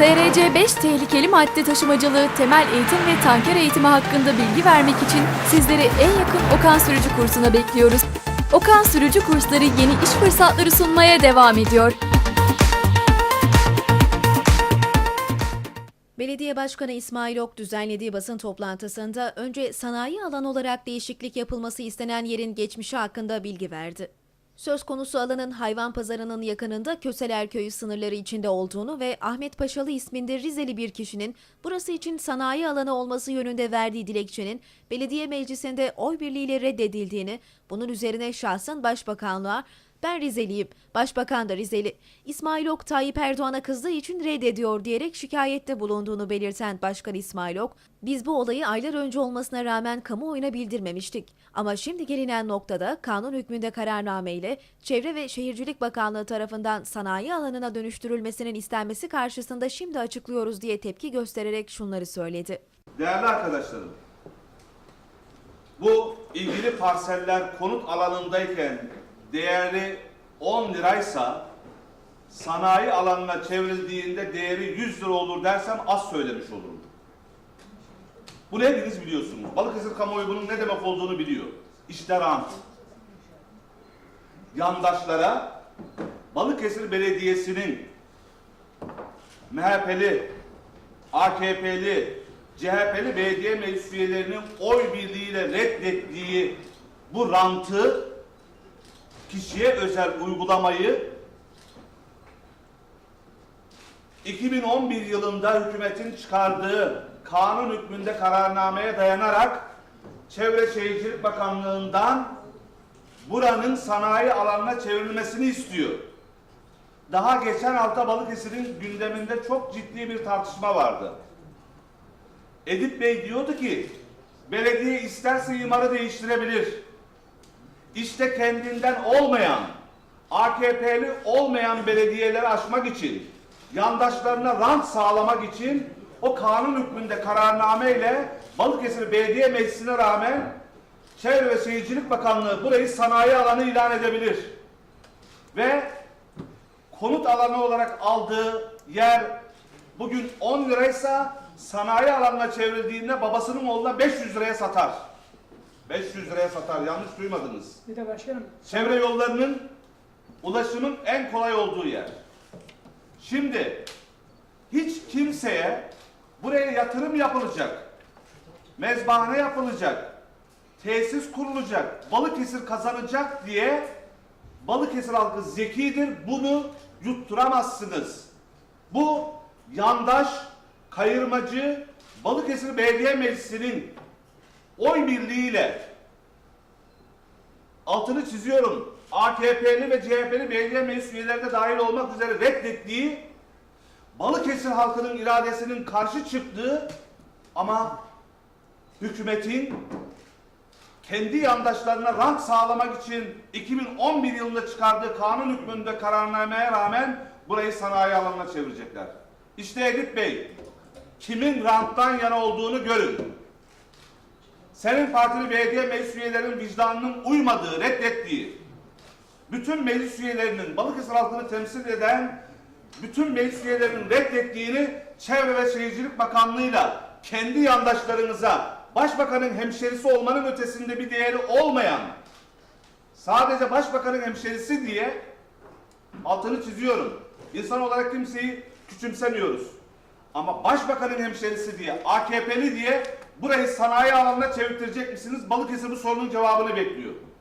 TRC 5 tehlikeli madde taşımacılığı, temel eğitim ve tanker eğitimi hakkında bilgi vermek için sizleri en yakın Okan Sürücü kursuna bekliyoruz. Okan Sürücü kursları yeni iş fırsatları sunmaya devam ediyor. Belediye Başkanı İsmail Ok düzenlediği basın toplantısında önce sanayi alan olarak değişiklik yapılması istenen yerin geçmişi hakkında bilgi verdi. Söz konusu alanın hayvan pazarının yakınında Köseler Köyü sınırları içinde olduğunu ve Ahmet Paşalı isminde Rizeli bir kişinin burası için sanayi alanı olması yönünde verdiği dilekçenin belediye meclisinde oy birliğiyle reddedildiğini, bunun üzerine şahsın başbakanlığa ben Rizeliyim, başbakan da Rizeli. İsmail Ok Tayyip Erdoğan'a kızdığı için reddediyor diyerek şikayette bulunduğunu belirten Başkan İsmail Ok, biz bu olayı aylar önce olmasına rağmen kamuoyuna bildirmemiştik. Ama şimdi gelinen noktada kanun hükmünde kararname ile Çevre ve Şehircilik Bakanlığı tarafından sanayi alanına dönüştürülmesinin istenmesi karşısında şimdi açıklıyoruz diye tepki göstererek şunları söyledi. Değerli arkadaşlarım, bu ilgili parseller konut alanındayken değeri 10 liraysa sanayi alanına çevrildiğinde değeri 100 lira olur dersem az söylemiş olurum. Bunu hepiniz biliyorsunuz. Balıkesir kamuoyu bunun ne demek olduğunu biliyor. İşte rant. Yandaşlara Balıkesir Belediyesi'nin MHP'li, AKP'li, CHP'li belediye meclis üyelerinin oy birliğiyle reddettiği bu rantı kişiye özel uygulamayı 2011 yılında hükümetin çıkardığı kanun hükmünde kararnameye dayanarak Çevre Şehircilik Bakanlığı'ndan buranın sanayi alanına çevrilmesini istiyor. Daha geçen hafta Balıkesir'in gündeminde çok ciddi bir tartışma vardı. Edip Bey diyordu ki belediye isterse imarı değiştirebilir. İşte kendinden olmayan, AKP'li olmayan belediyeleri aşmak için, yandaşlarına rant sağlamak için o kanun hükmünde kararnameyle Balıkesir Belediye Meclisi'ne rağmen Çevre ve Şehircilik Bakanlığı burayı sanayi alanı ilan edebilir. Ve konut alanı olarak aldığı yer bugün 10 liraysa sanayi alanına çevrildiğinde babasının oğluna 500 liraya satar. 500 liraya satar. Yanlış duymadınız. Bir de başkanım, Çevre yollarının ulaşımın en kolay olduğu yer. Şimdi hiç kimseye buraya yatırım yapılacak, mezbahane yapılacak, tesis kurulacak, Balıkesir kazanacak diye Balıkesir halkı zekidir. Bunu yutturamazsınız. Bu yandaş, kayırmacı Balıkesir Belediye Meclisi'nin oy birliğiyle altını çiziyorum. AKP'li ve CHP'li belediye meclis üyeleri de dahil olmak üzere reddettiği Balıkesir halkının iradesinin karşı çıktığı ama hükümetin kendi yandaşlarına rank sağlamak için 2011 yılında çıkardığı kanun hükmünde kararnameye rağmen burayı sanayi alanına çevirecekler. İşte Edip Bey, kimin ranttan yana olduğunu görün. Senin partili belediye meclis üyelerinin vicdanının uymadığı, reddettiği, bütün meclis üyelerinin Balıkesir halkını temsil eden bütün meclis üyelerinin reddettiğini Çevre ve Şehircilik Bakanlığı'yla kendi yandaşlarınıza başbakanın hemşerisi olmanın ötesinde bir değeri olmayan sadece başbakanın hemşerisi diye altını çiziyorum. İnsan olarak kimseyi küçümsemiyoruz. Ama başbakanın hemşerisi diye, AKP'li diye burayı sanayi alanına çevirtirecek misiniz? Balıkesir bu sorunun cevabını bekliyor.